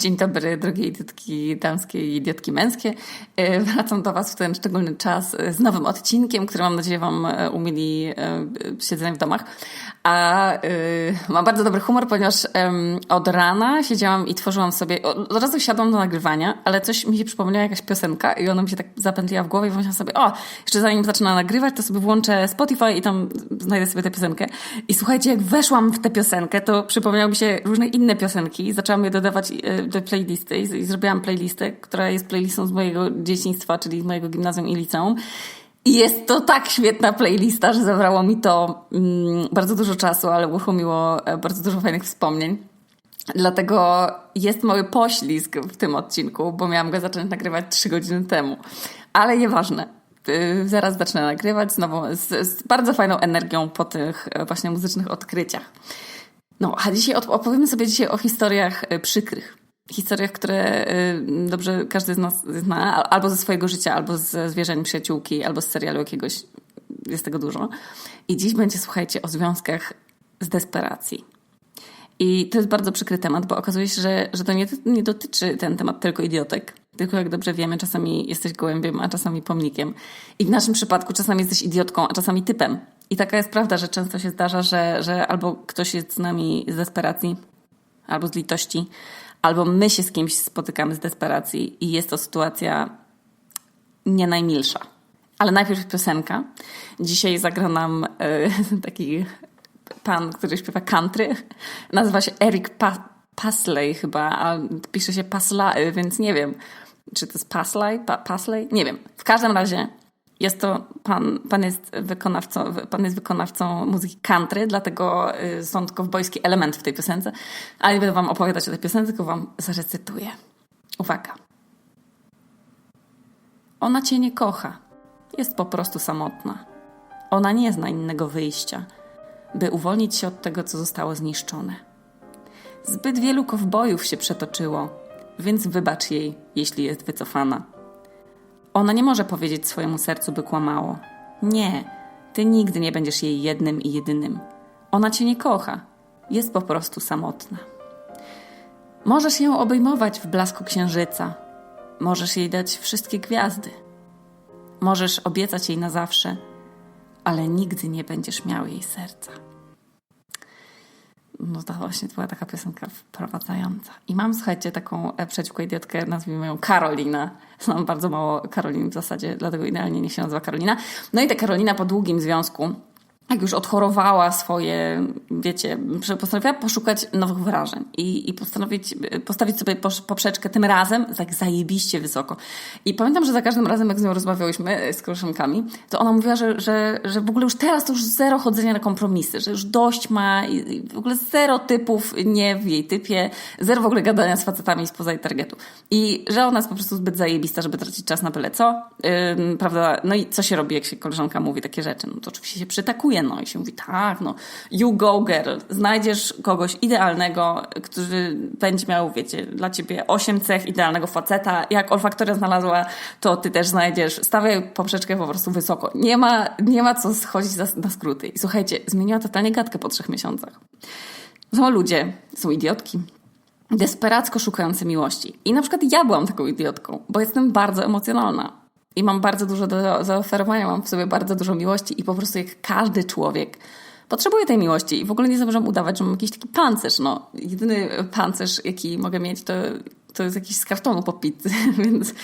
Dzień dobry, drogie idiotki damskie i idiotki męskie. E, wracam do Was w ten szczególny czas e, z nowym odcinkiem, który mam nadzieję Wam e, umili siedzenie w domach. A mam bardzo dobry humor, ponieważ od rana siedziałam i tworzyłam sobie, od razu siadłam do nagrywania, ale coś mi się przypomniała, jakaś piosenka i ona mi się tak zapętliła w głowie i pomyślałam sobie, o, jeszcze zanim zaczyna nagrywać, to sobie włączę Spotify i tam znajdę sobie tę piosenkę. I słuchajcie, jak weszłam w tę piosenkę, to przypomniały mi się różne inne piosenki. Zaczęłam je dodawać do playlisty i, zrobiłam playlistę, która jest playlistą z mojego dzieciństwa, czyli z mojego gimnazjum i liceum. I jest to tak świetna playlista, że zabrało mi to mm, bardzo dużo czasu, ale uruchomiło e, bardzo dużo fajnych wspomnień. Dlatego jest mały poślizg w tym odcinku, bo miałam go zacząć nagrywać trzy godziny temu. Ale nieważne. Zaraz zacznę nagrywać znowu z, z bardzo fajną energią po tych e, właśnie muzycznych odkryciach. No, a dzisiaj opowiemy sobie dzisiaj o historiach e, przykrych historiach, które y, dobrze każdy z nas zna, albo ze swojego życia, albo ze zwierzeń przyjaciółki, albo z serialu jakiegoś. Jest tego dużo. I dziś będzie, słuchajcie, o związkach z desperacji. I to jest bardzo przykry temat, bo okazuje się, że, że to nie, nie dotyczy ten temat tylko idiotek. Tylko jak dobrze wiemy, czasami jesteś gołębiem, a czasami pomnikiem. I w naszym przypadku czasami jesteś idiotką, a czasami typem. I taka jest prawda, że często się zdarza, że, że albo ktoś jest z nami z desperacji, albo z litości, albo my się z kimś spotykamy z desperacji i jest to sytuacja nie najmilsza. Ale najpierw piosenka. Dzisiaj zagra nam y, taki pan, który śpiewa country. Nazywa się Eric pa Pasley chyba, a pisze się Paslay, więc nie wiem, czy to jest Pasley, pa Pasley? Nie wiem. W każdym razie jest to, pan, pan, jest wykonawcą, pan jest wykonawcą muzyki country, dlatego y, są kowbojski element w tej piosence. Ale nie będę wam opowiadać o tej piosence, tylko wam zarecytuję. Uwaga. Ona cię nie kocha. Jest po prostu samotna. Ona nie zna innego wyjścia, by uwolnić się od tego, co zostało zniszczone. Zbyt wielu kowbojów się przetoczyło, więc wybacz jej, jeśli jest wycofana. Ona nie może powiedzieć swojemu sercu, by kłamało. Nie, ty nigdy nie będziesz jej jednym i jedynym. Ona cię nie kocha, jest po prostu samotna. Możesz ją obejmować w blasku księżyca, możesz jej dać wszystkie gwiazdy, możesz obiecać jej na zawsze, ale nigdy nie będziesz miał jej serca no to właśnie była taka piosenka wprowadzająca. I mam, słuchajcie, taką e, przyjaciółkę idiotkę, nazwijmy ją Karolina. Znam bardzo mało Karolin w zasadzie, dlatego idealnie nie się nazywa Karolina. No i ta Karolina po długim związku jak już odchorowała swoje, wiecie, postanowiła poszukać nowych wyrażeń i, i postanowić, postawić sobie poprzeczkę tym razem tak zajebiście wysoko. I pamiętam, że za każdym razem, jak z nią rozmawiałyśmy e, z koleżankami, to ona mówiła, że, że, że w ogóle już teraz to już zero chodzenia na kompromisy, że już dość ma i w ogóle zero typów nie w jej typie, zero w ogóle gadania z facetami spoza jej targetu. I że ona jest po prostu zbyt zajebista, żeby tracić czas na byle co, prawda? No i co się robi, jak się koleżanka mówi takie rzeczy? No to oczywiście się przytakuje no i się mówi, tak, no, you go girl, znajdziesz kogoś idealnego, który będzie miał, wiecie, dla ciebie osiem cech idealnego faceta. Jak olfaktoria znalazła, to ty też znajdziesz. Stawiaj poprzeczkę po prostu wysoko. Nie ma, nie ma co schodzić na skróty. I słuchajcie, zmieniła totalnie gadkę po trzech miesiącach. Są ludzie, są idiotki, desperacko szukający miłości. I na przykład ja byłam taką idiotką, bo jestem bardzo emocjonalna i mam bardzo dużo do zaoferowania, mam w sobie bardzo dużo miłości i po prostu jak każdy człowiek potrzebuję tej miłości i w ogóle nie zamierzam udawać, że mam jakiś taki pancerz. No, jedyny pancerz, jaki mogę mieć, to, to jest jakiś z kartonu po pizzy, więc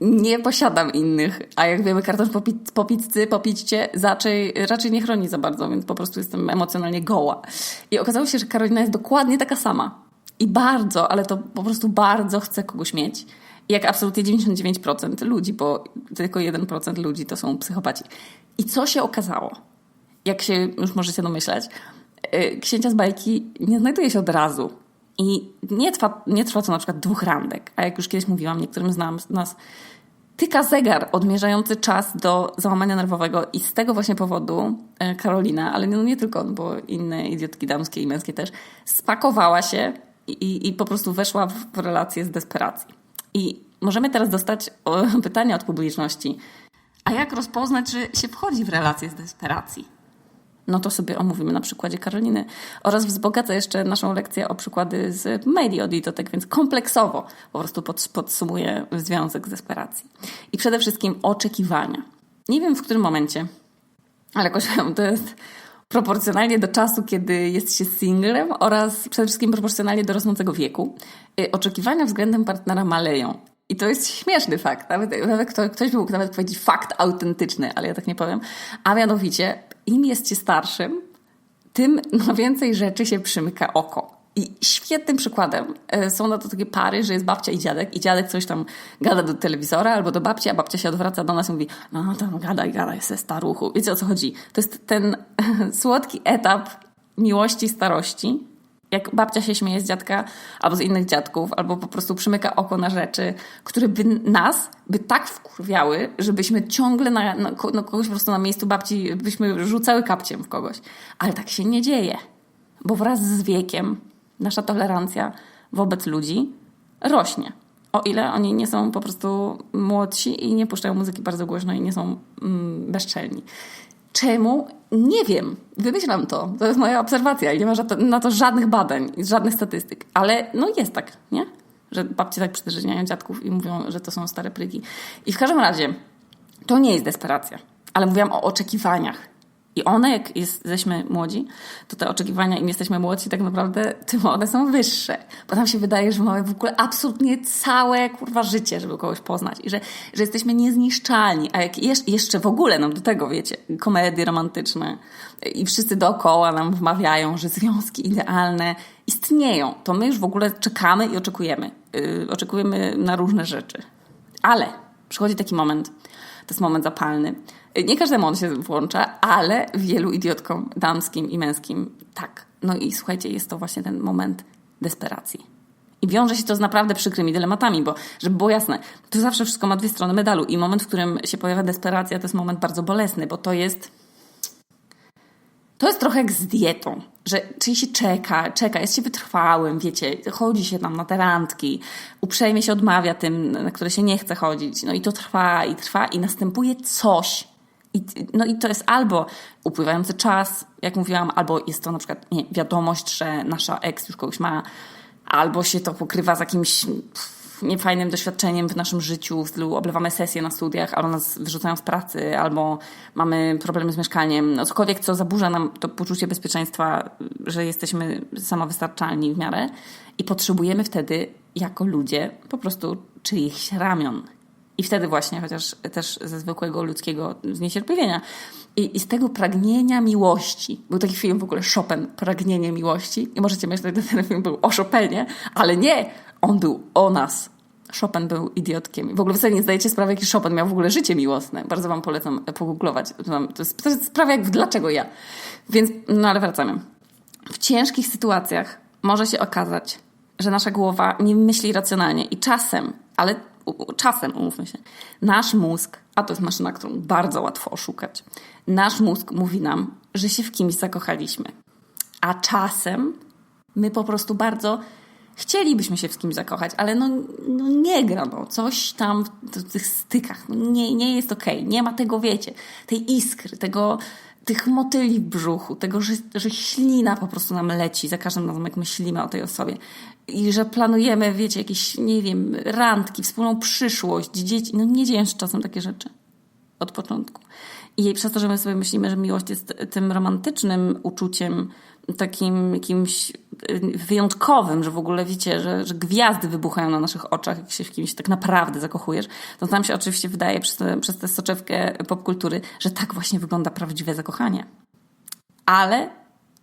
nie posiadam innych. A jak wiemy, karton po, po pizzy, po raczej, raczej nie chroni za bardzo, więc po prostu jestem emocjonalnie goła. I okazało się, że Karolina jest dokładnie taka sama. I bardzo, ale to po prostu bardzo chce kogoś mieć jak absolutnie 99% ludzi, bo tylko 1% ludzi to są psychopaci. I co się okazało? Jak się już możecie domyślać, y, księcia z bajki nie znajduje się od razu. I nie trwa, nie trwa to na przykład dwóch randek. A jak już kiedyś mówiłam, niektórym z nas tyka zegar odmierzający czas do załamania nerwowego i z tego właśnie powodu y, Karolina, ale no nie tylko on, bo inne idiotki damskie i męskie też, spakowała się i, i po prostu weszła w relację z desperacji. I możemy teraz dostać pytania od publiczności. A jak rozpoznać, że się wchodzi w relację z desperacji? No to sobie omówimy na przykładzie Karoliny. Oraz wzbogaca jeszcze naszą lekcję o przykłady z media Ditotek, więc kompleksowo po prostu pod, podsumuję związek z desperacji. I przede wszystkim oczekiwania. Nie wiem w którym momencie, ale jakoś to jest proporcjonalnie do czasu, kiedy jest się singlem oraz przede wszystkim proporcjonalnie do rosnącego wieku. Y, oczekiwania względem partnera maleją. I to jest śmieszny fakt. Nawet, nawet ktoś, by mógł nawet powiedzieć fakt autentyczny, ale ja tak nie powiem. A mianowicie, im jest się starszym, tym na więcej rzeczy się przymyka oko. I świetnym przykładem e, są na to takie pary, że jest babcia i dziadek i dziadek coś tam gada do telewizora albo do babci, a babcia się odwraca do nas i mówi no tam gada i gada, jest staruchu. Wiecie o co chodzi? To jest ten słodki etap miłości starości, jak babcia się śmieje z dziadka albo z innych dziadków, albo po prostu przymyka oko na rzeczy, które by nas by tak wkurwiały, żebyśmy ciągle na, na, na kogoś po prostu na miejscu babci byśmy rzucały kapciem w kogoś. Ale tak się nie dzieje, bo wraz z wiekiem nasza tolerancja wobec ludzi rośnie. O ile oni nie są po prostu młodsi i nie puszczają muzyki bardzo głośno i nie są mm, bezczelni. Czemu? Nie wiem. Wymyślam to. To jest moja obserwacja i nie ma na to żadnych badań, żadnych statystyk. Ale no jest tak, nie? Że babcie tak przytężniają dziadków i mówią, że to są stare prygi. I w każdym razie to nie jest desperacja. Ale mówiłam o oczekiwaniach. I one, jak jesteśmy młodzi, to te oczekiwania, im jesteśmy młodsi, tak naprawdę, tym one są wyższe. Bo nam się wydaje, że mamy w ogóle absolutnie całe kurwa życie, żeby kogoś poznać. I że, że jesteśmy niezniszczalni. A jak jeszcze w ogóle nam do tego, wiecie, komedie romantyczne i wszyscy dookoła nam wmawiają, że związki idealne istnieją, to my już w ogóle czekamy i oczekujemy. Yy, oczekujemy na różne rzeczy. Ale przychodzi taki moment, to jest moment zapalny, nie każdemu on się włącza, ale wielu idiotkom damskim i męskim tak. No i słuchajcie, jest to właśnie ten moment desperacji. I wiąże się to z naprawdę przykrymi dylematami, bo żeby było jasne, to zawsze wszystko ma dwie strony medalu i moment, w którym się pojawia desperacja, to jest moment bardzo bolesny, bo to jest to jest trochę jak z dietą, że czyli się czeka, czeka, jest się wytrwałym, wiecie, chodzi się tam na te randki, uprzejmie się odmawia tym, na które się nie chce chodzić, no i to trwa i trwa i następuje coś, i, no i to jest albo upływający czas, jak mówiłam, albo jest to na przykład nie, wiadomość, że nasza ex już kogoś ma, albo się to pokrywa z jakimś niefajnym doświadczeniem w naszym życiu, w stylu oblewamy sesję na studiach, albo nas wyrzucają z pracy, albo mamy problemy z mieszkaniem, no cokolwiek, co zaburza nam to poczucie bezpieczeństwa, że jesteśmy samowystarczalni w miarę i potrzebujemy wtedy jako ludzie po prostu czyichś ramion, i wtedy właśnie, chociaż też ze zwykłego ludzkiego zniecierpliwienia. I, I z tego pragnienia miłości. Był taki film w ogóle Chopin, Pragnienie miłości. I możecie myśleć, że ten film był o Chopinie, ale nie! On był o nas. Chopin był idiotkiem. W ogóle sobie nie zdajecie sprawy, jaki Chopin miał w ogóle życie miłosne. Bardzo wam polecam pogooglować. To jest, jest sprawa jak dlaczego ja. Więc, no ale wracamy. W ciężkich sytuacjach może się okazać, że nasza głowa nie myśli racjonalnie i czasem, ale czasem, umówmy się, nasz mózg, a to jest maszyna, którą bardzo łatwo oszukać, nasz mózg mówi nam, że się w kimś zakochaliśmy. A czasem my po prostu bardzo chcielibyśmy się w kimś zakochać, ale no, no nie gra, no. Coś tam w tych stykach, no nie, nie jest okej. Okay. Nie ma tego, wiecie, tej iskry, tego tych motyli w brzuchu, tego, że, że ślina po prostu nam leci za każdym razem, jak myślimy o tej osobie. I że planujemy, wiecie, jakieś, nie wiem, randki, wspólną przyszłość, dzieci. No nie dzieją się czasem takie rzeczy od początku. I przez to, że my sobie myślimy, że miłość jest tym romantycznym uczuciem, takim jakimś y, wyjątkowym, że w ogóle wiecie, że, że gwiazdy wybuchają na naszych oczach, jak się w kimś tak naprawdę zakochujesz, to nam się oczywiście wydaje przez, te, przez tę soczewkę popkultury, że tak właśnie wygląda prawdziwe zakochanie. Ale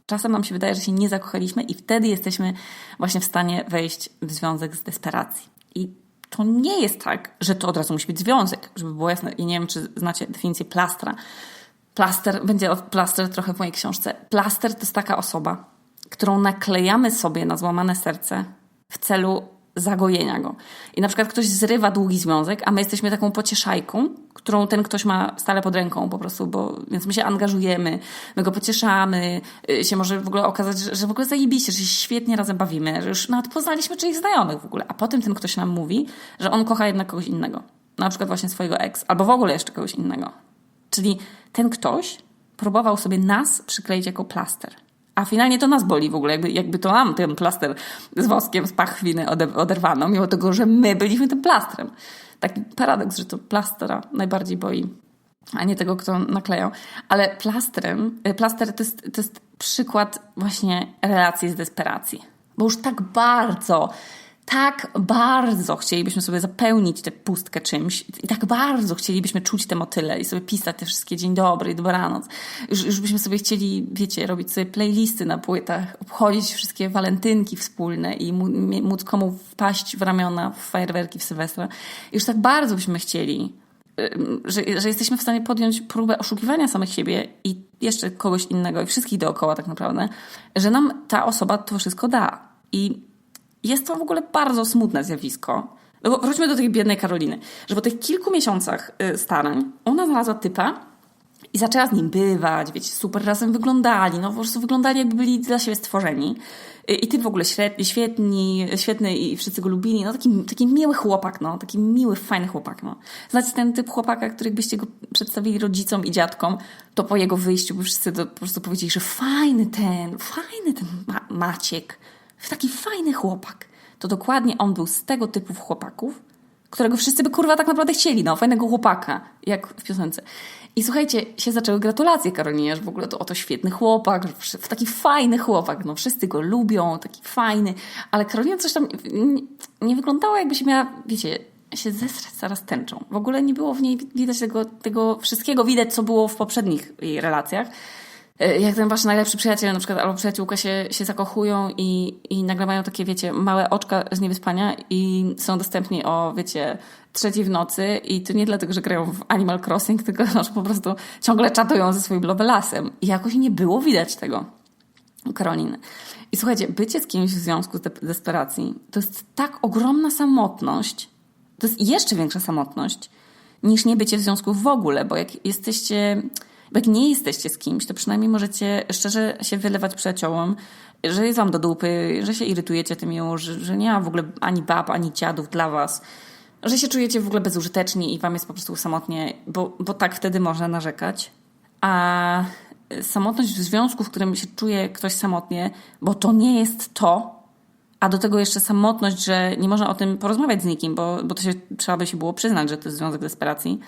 czasem nam się wydaje, że się nie zakochaliśmy i wtedy jesteśmy właśnie w stanie wejść w związek z desperacji. I to nie jest tak, że to od razu musi być związek, żeby było jasne. I nie wiem, czy znacie definicję plastra Plaster, będzie plaster trochę w mojej książce. Plaster to jest taka osoba, którą naklejamy sobie na złamane serce w celu zagojenia go. I na przykład ktoś zrywa długi związek, a my jesteśmy taką pocieszajką, którą ten ktoś ma stale pod ręką po prostu, bo więc my się angażujemy, my go pocieszamy, y, się może w ogóle okazać, że, że w ogóle zajebiście, że się świetnie razem bawimy, że już nawet poznaliśmy czyichś znajomych w ogóle, a potem ten ktoś nam mówi, że on kocha jednak kogoś innego. Na przykład właśnie swojego ex, albo w ogóle jeszcze kogoś innego. Czyli ten ktoś próbował sobie nas przykleić jako plaster. A finalnie to nas boli w ogóle, jakby, jakby to nam ten plaster z woskiem z pachwiny ode, oderwano, mimo tego, że my byliśmy tym plastrem. Taki paradoks, że to plastera najbardziej boi, a nie tego, kto naklejał. Ale plastrem, y, plaster to jest, to jest przykład właśnie relacji z desperacji. Bo już tak bardzo tak bardzo chcielibyśmy sobie zapełnić tę pustkę czymś i tak bardzo chcielibyśmy czuć te motyle i sobie pisać te wszystkie dzień dobry i dobranoc. Już, już byśmy sobie chcieli, wiecie, robić sobie playlisty na płytach, obchodzić wszystkie walentynki wspólne i móc komu wpaść w ramiona w fajerwerki w Sylwestra. Już tak bardzo byśmy chcieli, że, że jesteśmy w stanie podjąć próbę oszukiwania samych siebie i jeszcze kogoś innego i wszystkich dookoła tak naprawdę, że nam ta osoba to wszystko da. I jest to w ogóle bardzo smutne zjawisko. No wróćmy do tej biednej Karoliny, że po tych kilku miesiącach y, starań ona znalazła typa i zaczęła z nim bywać, wiecie, super razem wyglądali, no po prostu wyglądali jakby byli dla siebie stworzeni. Y, I ty w ogóle świetni, świetny i wszyscy go lubili. No taki, taki miły chłopak, no. Taki miły, fajny chłopak, no. Znacie ten typ chłopaka, który byście go przedstawili rodzicom i dziadkom, to po jego wyjściu by wszyscy po prostu powiedzieli, że fajny ten, fajny ten Ma Maciek taki fajny chłopak. To dokładnie on był z tego typu chłopaków, którego wszyscy by kurwa tak naprawdę chcieli, no, fajnego chłopaka, jak w piosence. I słuchajcie, się zaczęły gratulacje Karolinie, że w ogóle to oto świetny chłopak, taki fajny chłopak, no wszyscy go lubią, taki fajny, ale Karolina coś tam nie, nie wyglądała jakby się miała, wiecie, się zesrać zaraz tęczą. W ogóle nie było w niej widać tego, tego wszystkiego, widać co było w poprzednich jej relacjach. E, jak ten wasz najlepszy przyjaciel na przykład albo przyjaciółka się, się zakochują i, i nagle mają takie, wiecie, małe oczka z niewyspania i są dostępni o, wiecie, trzeciej w nocy i to nie dlatego, że grają w Animal Crossing, tylko że po prostu ciągle czatują ze swoim lovelasem. I jakoś nie było widać tego u. I słuchajcie, bycie z kimś w związku z de desperacji to jest tak ogromna samotność, to jest jeszcze większa samotność niż nie bycie w związku w ogóle, bo jak jesteście bo jak nie jesteście z kimś, to przynajmniej możecie szczerze się wylewać przyjaciołom, że jest wam do dupy, że się irytujecie tym już, że nie ma w ogóle ani bab, ani dziadów dla was, że się czujecie w ogóle bezużyteczni i wam jest po prostu samotnie, bo, bo tak wtedy można narzekać. A samotność w związku, w którym się czuje ktoś samotnie, bo to nie jest to, a do tego jeszcze samotność, że nie można o tym porozmawiać z nikim, bo, bo to się, trzeba by się było przyznać, że to jest związek desperacji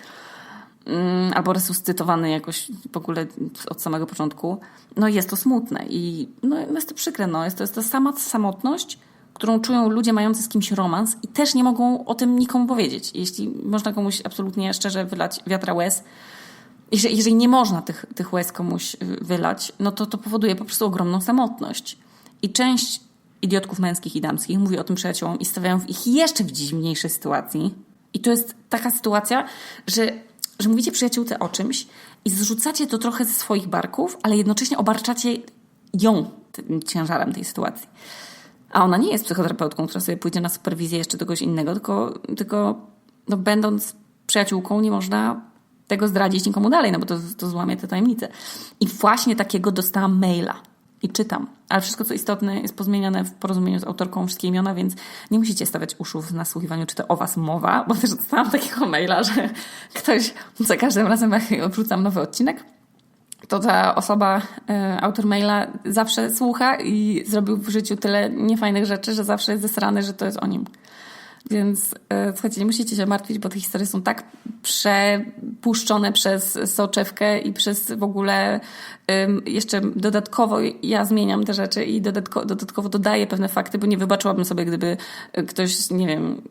albo resuscytowany jakoś w ogóle od samego początku, no jest to smutne i no, jest to przykre. No. Jest, to, jest to sama samotność, którą czują ludzie mający z kimś romans i też nie mogą o tym nikomu powiedzieć. Jeśli można komuś absolutnie szczerze wylać wiatra łez, jeżeli, jeżeli nie można tych, tych łez komuś wylać, no to to powoduje po prostu ogromną samotność. I część idiotków męskich i damskich mówi o tym przyjaciołom i stawiają w ich jeszcze w dziwniejszej sytuacji. I to jest taka sytuacja, że że mówicie przyjaciółce o czymś i zrzucacie to trochę ze swoich barków, ale jednocześnie obarczacie ją tym ciężarem tej sytuacji. A ona nie jest psychoterapeutką, która sobie pójdzie na superwizję jeszcze kogoś innego, tylko, tylko no, będąc przyjaciółką nie można tego zdradzić nikomu dalej, no bo to, to złamie tę tajemnicę. I właśnie takiego dostałam maila i czytam. Ale wszystko, co istotne, jest pozmieniane w porozumieniu z autorką wszystkie imiona, więc nie musicie stawiać uszów w nasłuchiwaniu, czy to o was mowa, bo też dostałam takiego maila, że ktoś za każdym razem, jak wrzucam nowy odcinek, to ta osoba, e, autor maila zawsze słucha i zrobił w życiu tyle niefajnych rzeczy, że zawsze jest zesrany, że to jest o nim. Więc e, słuchajcie, nie musicie się martwić, bo te historie są tak przepuszczone przez soczewkę i przez w ogóle jeszcze dodatkowo ja zmieniam te rzeczy i dodatkowo, dodatkowo dodaję pewne fakty, bo nie wybaczyłabym sobie, gdyby ktoś, nie wiem,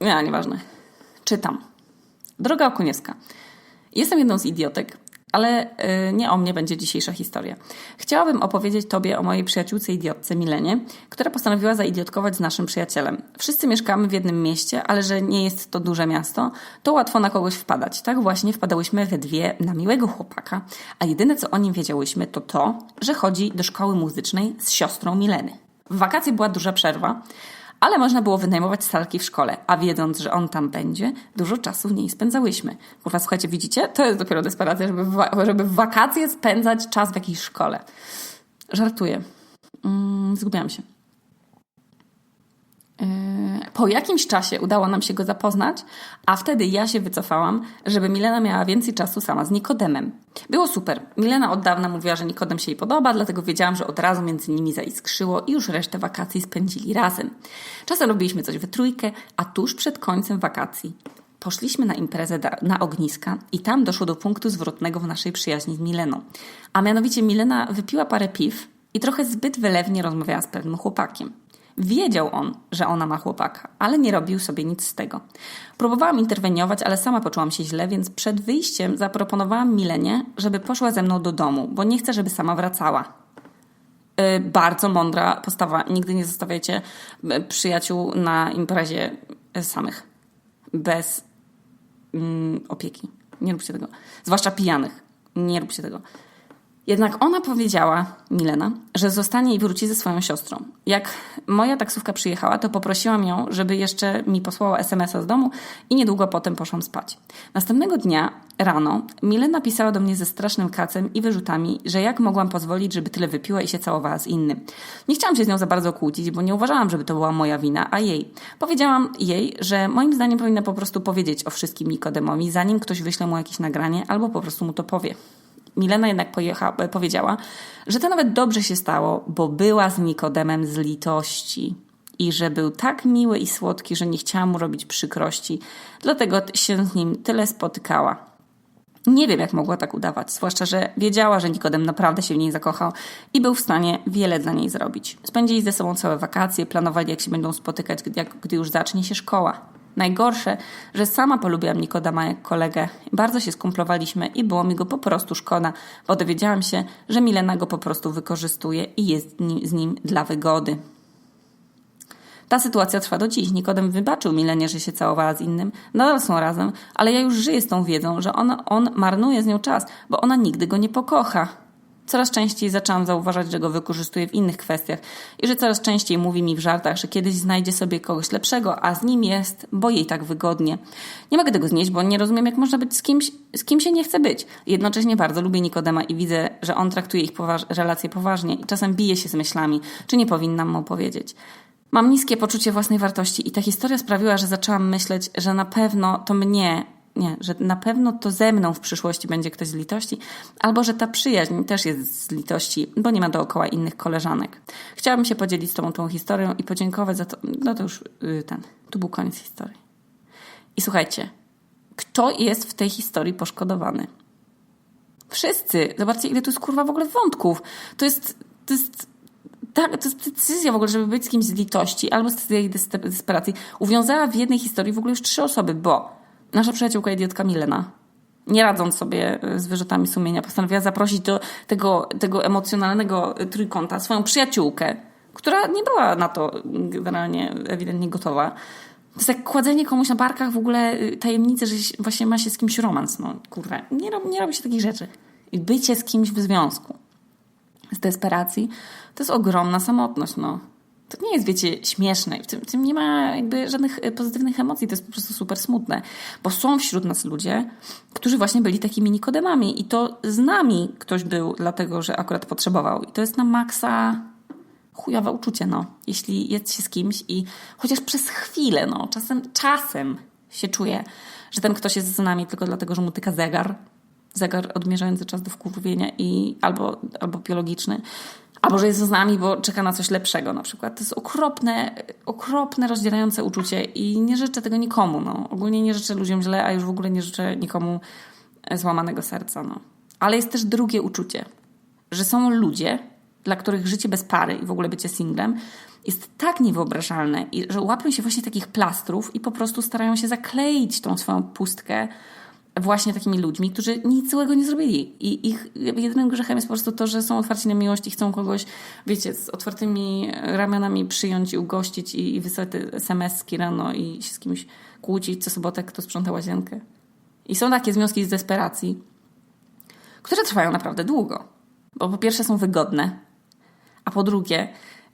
nie, nieważne. Czytam. Droga Okuniewska. Jestem jedną z idiotek, ale y, nie o mnie będzie dzisiejsza historia. Chciałabym opowiedzieć Tobie o mojej przyjaciółce idiotce Milenie, która postanowiła zaidiotkować z naszym przyjacielem. Wszyscy mieszkamy w jednym mieście, ale że nie jest to duże miasto, to łatwo na kogoś wpadać. Tak właśnie wpadałyśmy we dwie na miłego chłopaka, a jedyne co o nim wiedziałyśmy to to, że chodzi do szkoły muzycznej z siostrą Mileny. W wakacje była duża przerwa, ale można było wynajmować salki w szkole, a wiedząc, że on tam będzie, dużo czasu w niej spędzałyśmy. Kurwa, słuchajcie, widzicie? To jest dopiero desperacja, żeby w, żeby w wakacje spędzać czas w jakiejś szkole. Żartuję. Mm, zgubiłam się. Yy, Po jakimś czasie udało nam się go zapoznać, a wtedy ja się wycofałam, żeby Milena miała więcej czasu sama z Nikodemem. Było super. Milena od dawna mówiła, że Nikodem się jej podoba, dlatego wiedziałam, że od razu między nimi zaiskrzyło i już resztę wakacji spędzili razem. Czasem robiliśmy coś we trójkę, a tuż przed końcem wakacji poszliśmy na imprezę na ogniska i tam doszło do punktu zwrotnego w naszej przyjaźni z Mileną. A mianowicie Milena wypiła parę piw i trochę zbyt wylewnie rozmawiała z pewnym chłopakiem. Wiedział on, że ona ma chłopaka, ale nie robił sobie nic z tego. Próbowałam interweniować, ale sama poczułam się źle, więc przed wyjściem zaproponowałam Milenie, żeby poszła ze mną do domu, bo nie chcę, żeby sama wracała. Yy, bardzo mądra postawa. Nigdy nie zostawiajcie y, przyjaciół na imprezie samych. Bez mm, opieki. Nie róbcie tego. Zwłaszcza pijanych. Nie róbcie tego. Jednak ona powiedziała, Milena, że zostanie i wróci ze swoją siostrą. Jak moja taksówka przyjechała, to poprosiłam ją, żeby jeszcze mi posłała SMS-a z domu i niedługo potem poszłam spać. Następnego dnia rano Milena pisała do mnie ze strasznym kacem i wyrzutami, że jak mogłam pozwolić, żeby tyle wypiła i się całowała z innym. Nie chciałam się z nią za bardzo kłócić, bo nie uważałam, żeby to była moja wina, a jej. Powiedziałam jej, że moim zdaniem powinna po prostu powiedzieć o wszystkim Nikodemowi, zanim ktoś wyśle mu jakieś nagranie albo po prostu mu to powie. Milena jednak pojecha, powiedziała, że to nawet dobrze się stało, bo była z Nikodemem z litości i że był tak miły i słodki, że nie chciała mu robić przykrości, dlatego się z nim tyle spotykała. Nie wiem, jak mogła tak udawać, zwłaszcza, że wiedziała, że Nikodem naprawdę się w niej zakochał i był w stanie wiele dla niej zrobić. Spędzili ze sobą całe wakacje, planowali, jak się będą spotykać, gdy, jak, gdy już zacznie się szkoła. Najgorsze, że sama polubiłam Nikodama jak kolegę. Bardzo się skumplowaliśmy i było mi go po prostu szkoda, bo dowiedziałam się, że Milena go po prostu wykorzystuje i jest z nim dla wygody. Ta sytuacja trwa do dziś. Nikodem wybaczył Milenie, że się całowała z innym. Nadal są razem, ale ja już żyję z tą wiedzą, że on, on marnuje z nią czas, bo ona nigdy go nie pokocha. Coraz częściej zaczęłam zauważać, że go wykorzystuje w innych kwestiach i że coraz częściej mówi mi w żartach, że kiedyś znajdzie sobie kogoś lepszego, a z nim jest, bo jej tak wygodnie. Nie mogę tego znieść, bo nie rozumiem, jak można być z kimś, z kim się nie chce być. Jednocześnie bardzo lubię Nikodema i widzę, że on traktuje ich poważ relacje poważnie i czasem bije się z myślami, czy nie powinnam mu powiedzieć. Mam niskie poczucie własnej wartości i ta historia sprawiła, że zaczęłam myśleć, że na pewno to mnie nie, że na pewno to ze mną w przyszłości będzie ktoś z litości, albo że ta przyjaźń też jest z litości, bo nie ma dookoła innych koleżanek. Chciałabym się podzielić z Tobą tą historią i podziękować za to. No to już yy, ten, tu był koniec historii. I słuchajcie, kto jest w tej historii poszkodowany? Wszyscy. Zobaczcie, ile tu jest kurwa w ogóle wątków. To jest, to jest tak, to jest decyzja w ogóle, żeby być z kimś z litości albo z tej desperacji. Uwiązała w jednej historii w ogóle już trzy osoby, bo nasza przyjaciółka idiotka Milena, nie radząc sobie e, z wyrzutami sumienia, postanowiła zaprosić do tego, tego emocjonalnego e, trójkąta swoją przyjaciółkę, która nie była na to generalnie ewidentnie gotowa. To jest jak kładzenie komuś na barkach w ogóle e, tajemnicy, że właśnie ma się z kimś romans. No kurwa, nie, rob, nie robi się takich rzeczy. I bycie z kimś w związku z desperacji to jest ogromna samotność, no to nie jest, wiecie, śmieszne. W tym, w tym, nie ma jakby żadnych e, pozytywnych emocji, to jest po prostu super smutne. Bo są wśród nas ludzie, którzy właśnie byli takimi nikodemami i to z nami ktoś był, dlatego że akurat potrzebował. I to jest na maksa chujowe uczucie, no. Jeśli jest się z kimś i chociaż przez chwilę, no, czasem, czasem się czuje, że ten ktoś jest z nami tylko dlatego, że mu tyka zegar, zegar odmierzający czas do wkurwienia i albo, albo biologiczny, albo że jest z nami, bo czeka na coś lepszego na przykład. To jest okropne, okropne, rozdzielające uczucie i nie życzę tego nikomu. No. Ogólnie nie życzę ludziom źle, a już w ogóle nie życzę nikomu złamanego serca. No. Ale jest też drugie uczucie, że są ludzie, dla których życie bez pary i w ogóle bycie singlem jest tak niewyobrażalne, że łapią się właśnie takich plastrów i po prostu starają się zakleić tą swoją pustkę właśnie takimi ludźmi, którzy nic złego nie zrobili. I ich jedynym grzechem jest po prostu to, że są otwarci na miłość i chcą kogoś, wiecie, z otwartymi ramionami przyjąć i ugościć i, i wysłać SMS-ki rano i się z kimś kłócić co sobotę, kto sprząta łazienkę. I są takie związki z desperacji, które trwają naprawdę długo. Bo po pierwsze są wygodne, a po drugie,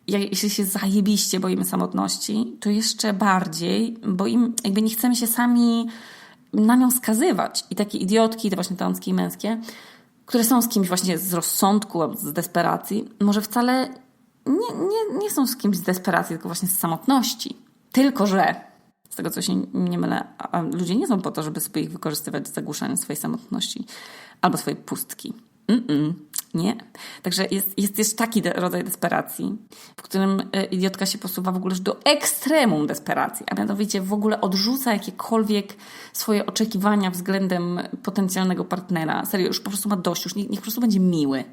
jeśli się zajebiście boimy samotności, to jeszcze bardziej, bo im jakby nie chcemy się sami na nią skazywać. I takie idiotki, te właśnie damskie i męskie, które są z kimś właśnie z rozsądku albo z desperacji, może wcale nie, nie, nie są z kimś z desperacji, tylko właśnie z samotności. Tylko, że z tego co się nie mylę, ludzie nie są po to, żeby sobie ich wykorzystywać do zagłuszania swojej samotności albo swojej pustki. Mm-mm, nie. Także jest, jest też taki rodzaj desperacji, w którym e, idiotka się posuwa w ogóle już do ekstremum desperacji, a mianowicie w ogóle odrzuca jakiekolwiek swoje oczekiwania względem potencjalnego partnera. Serio, już po prostu ma dość, już niech, niech po prostu będzie miły.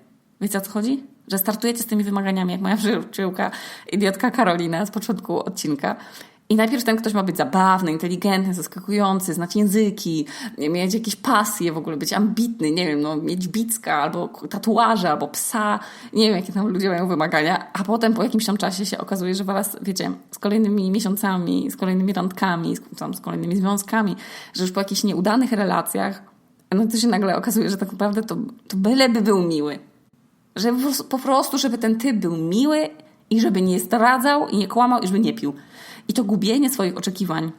Wiecie o co chodzi? Że startujecie z tymi wymaganiami, jak moja przyjaciółka, idiotka Karolina z początku odcinka i najpierw ten ktoś ma być zabawny, inteligentny, zaskakujący, znać języki, mieć jakieś pasje w ogóle, być ambitny, nie wiem, no, mieć bicka, albo tatuaże, albo psa. Nie wiem, jakie tam ludzie mają wymagania. A potem po jakimś tam czasie się okazuje, że was, wiecie, z kolejnymi miesiącami, z kolejnymi randkami, z, tam, z kolejnymi związkami, że już po jakichś nieudanych relacjach, no to się nagle okazuje, że tak naprawdę to, to byleby był miły. Że po prostu, żeby ten typ był miły i żeby nie zdradzał i nie kłamał i żeby nie pił. I to gubienie swoich oczekiwań.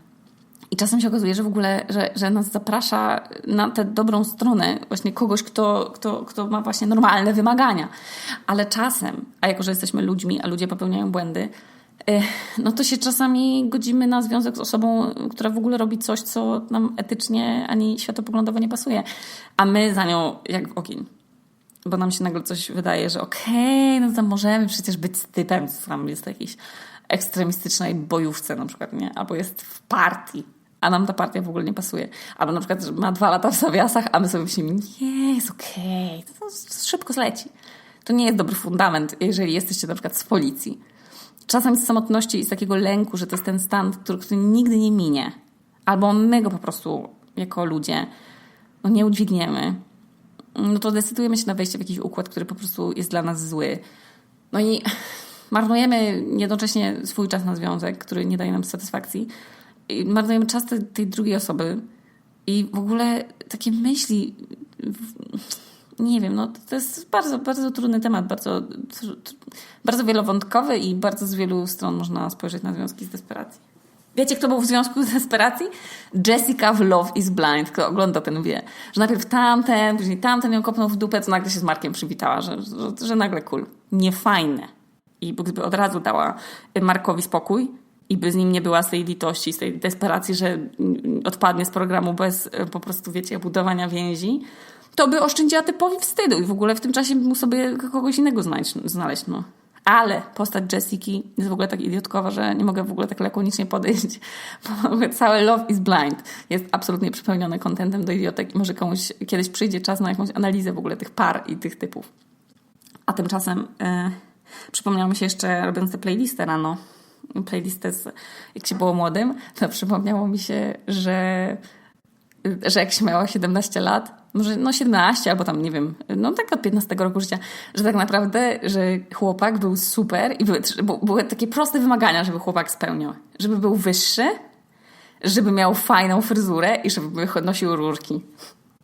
I czasem się okazuje, że w ogóle, że, że nas zaprasza na tę dobrą stronę właśnie kogoś, kto, kto, kto ma właśnie normalne wymagania. Ale czasem, a jako, że jesteśmy ludźmi, a ludzie popełniają błędy, eh, no to się czasami godzimy na związek z osobą, która w ogóle robi coś, co nam etycznie ani światopoglądowo nie pasuje. A my za nią jak w ogień bo nam się nagle coś wydaje, że okej, okay, no to możemy przecież być z typem, tam jest jakiś ekstremistycznej bojówce na przykład, nie? Albo jest w partii, a nam ta partia w ogóle nie pasuje. Albo na przykład ma dwa lata w zawiasach, a my sobie myślimy, nie, jest okej, okay. to, to szybko zleci. To nie jest dobry fundament, jeżeli jesteście na przykład z policji. Czasami z samotności i z takiego lęku, że to jest ten stan, który, który nigdy nie minie. Albo my go po prostu jako ludzie no, nie udźwigniemy. No to decydujemy się na wejście w jakiś układ, który po prostu jest dla nas zły. No i marnujemy jednocześnie swój czas na związek, który nie daje nam satysfakcji. I marnujemy czas tej, tej drugiej osoby i w ogóle takie myśli nie wiem, no to jest bardzo, bardzo trudny temat, bardzo, bardzo wielowątkowy i bardzo z wielu stron można spojrzeć na związki z desperacji. Wiecie, kto był w związku z desperacji? Jessica w Love is Blind. Kto ogląda ten wie, że najpierw tamten, później tamten ją kopnął w dupę, co nagle się z Markiem przywitała, że, że, że nagle cool. Niefajne i gdyby od razu dała Markowi spokój i by z nim nie była z tej litości, z tej desperacji, że odpadnie z programu bez e, po prostu, wiecie, budowania więzi, to by oszczędziła typowi wstydu i w ogóle w tym czasie by mu sobie kogoś innego znaleźć. znaleźć no. Ale postać Jessiki jest w ogóle tak idiotkowa, że nie mogę w ogóle tak lakonicznie podejść, bo cały Love is Blind jest absolutnie przepełniony kontentem do idiotek i może komuś kiedyś przyjdzie czas na jakąś analizę w ogóle tych par i tych typów. A tymczasem... Yy Przypomniało mi się jeszcze, robiąc tę playlistę rano, playlistę z, jak się było młodym, to przypomniało mi się, że, że jak się miała 17 lat, może no 17 albo tam nie wiem, no tak od 15 roku życia, że tak naprawdę, że chłopak był super i były, były takie proste wymagania, żeby chłopak spełniał. Żeby był wyższy, żeby miał fajną fryzurę i żeby nosił rurki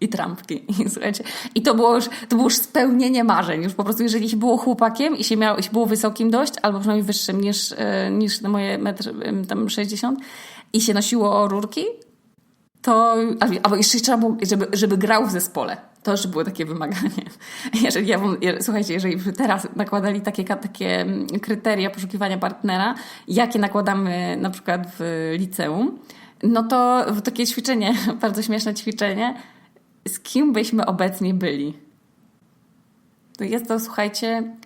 i trampki. I, słuchajcie, i to było już, to było już spełnienie marzeń. Już po prostu, jeżeli się było chłopakiem i się, miał, się było wysokim dość, albo przynajmniej wyższym niż, e, niż moje metr tam 60 i się nosiło rurki, to, albo jeszcze trzeba było, żeby, żeby grał w zespole. To już było takie wymaganie. Jeżeli ja słuchajcie, jeżeli teraz nakładali takie, takie kryteria poszukiwania partnera, jakie nakładamy na przykład w liceum, no to takie ćwiczenie, bardzo śmieszne ćwiczenie, z kim byśmy obecnie byli. To jest to, słuchajcie,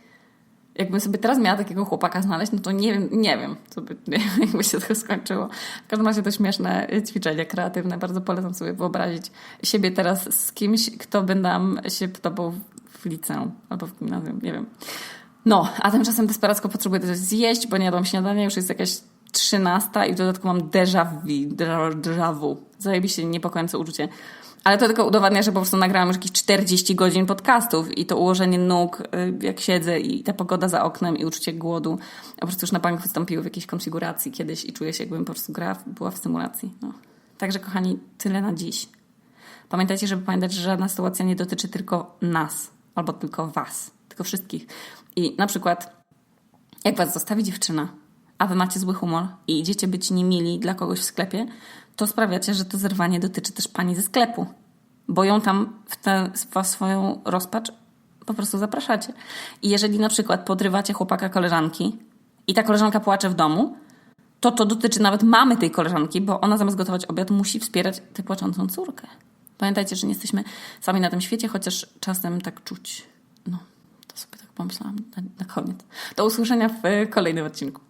jakbym sobie teraz miała takiego chłopaka znaleźć, no to nie wiem, nie wiem, co by, nie jakby się to skończyło. W każdym razie to śmieszne ćwiczenie kreatywne. Bardzo polecam sobie wyobrazić siebie teraz z kimś, kto by nam się podobał w liceum albo w gimnazjum, nie wiem. No, a tymczasem desperacko potrzebuję coś zjeść, bo nie jadłam śniadania, już jest jakaś trzynasta i w dodatku mam déjà vu, déjà vu. Zajebiście niepokojące uczucie. Ale to tylko udowadnia, że po prostu nagrałam już jakieś 40 godzin podcastów i to ułożenie nóg, y, jak siedzę i ta pogoda za oknem i uczucie głodu, po prostu już na bank wystąpiły w jakiejś konfiguracji kiedyś i czuję się jakbym po prostu grała, była w symulacji. No. Także kochani, tyle na dziś. Pamiętajcie, żeby pamiętać, że żadna sytuacja nie dotyczy tylko nas albo tylko was, tylko wszystkich. I na przykład, jak was zostawi dziewczyna, a wy macie zły humor i idziecie być niemili dla kogoś w sklepie, to sprawiacie, że to zerwanie dotyczy też pani ze sklepu, bo ją tam w, tę swoją rozpacz po prostu zapraszacie. I jeżeli na przykład podrywacie chłopaka koleżanki i ta koleżanka płacze w domu, to to dotyczy nawet mamy tej koleżanki, bo ona zamiast gotować obiad musi wspierać tę płaczącą córkę. Pamiętajcie, że nie jesteśmy sami na tym świecie, chociaż czasem tak czuć. No, to sobie tak pomyślałam na, na koniec. Do usłyszenia w e, kolejnym odcinku.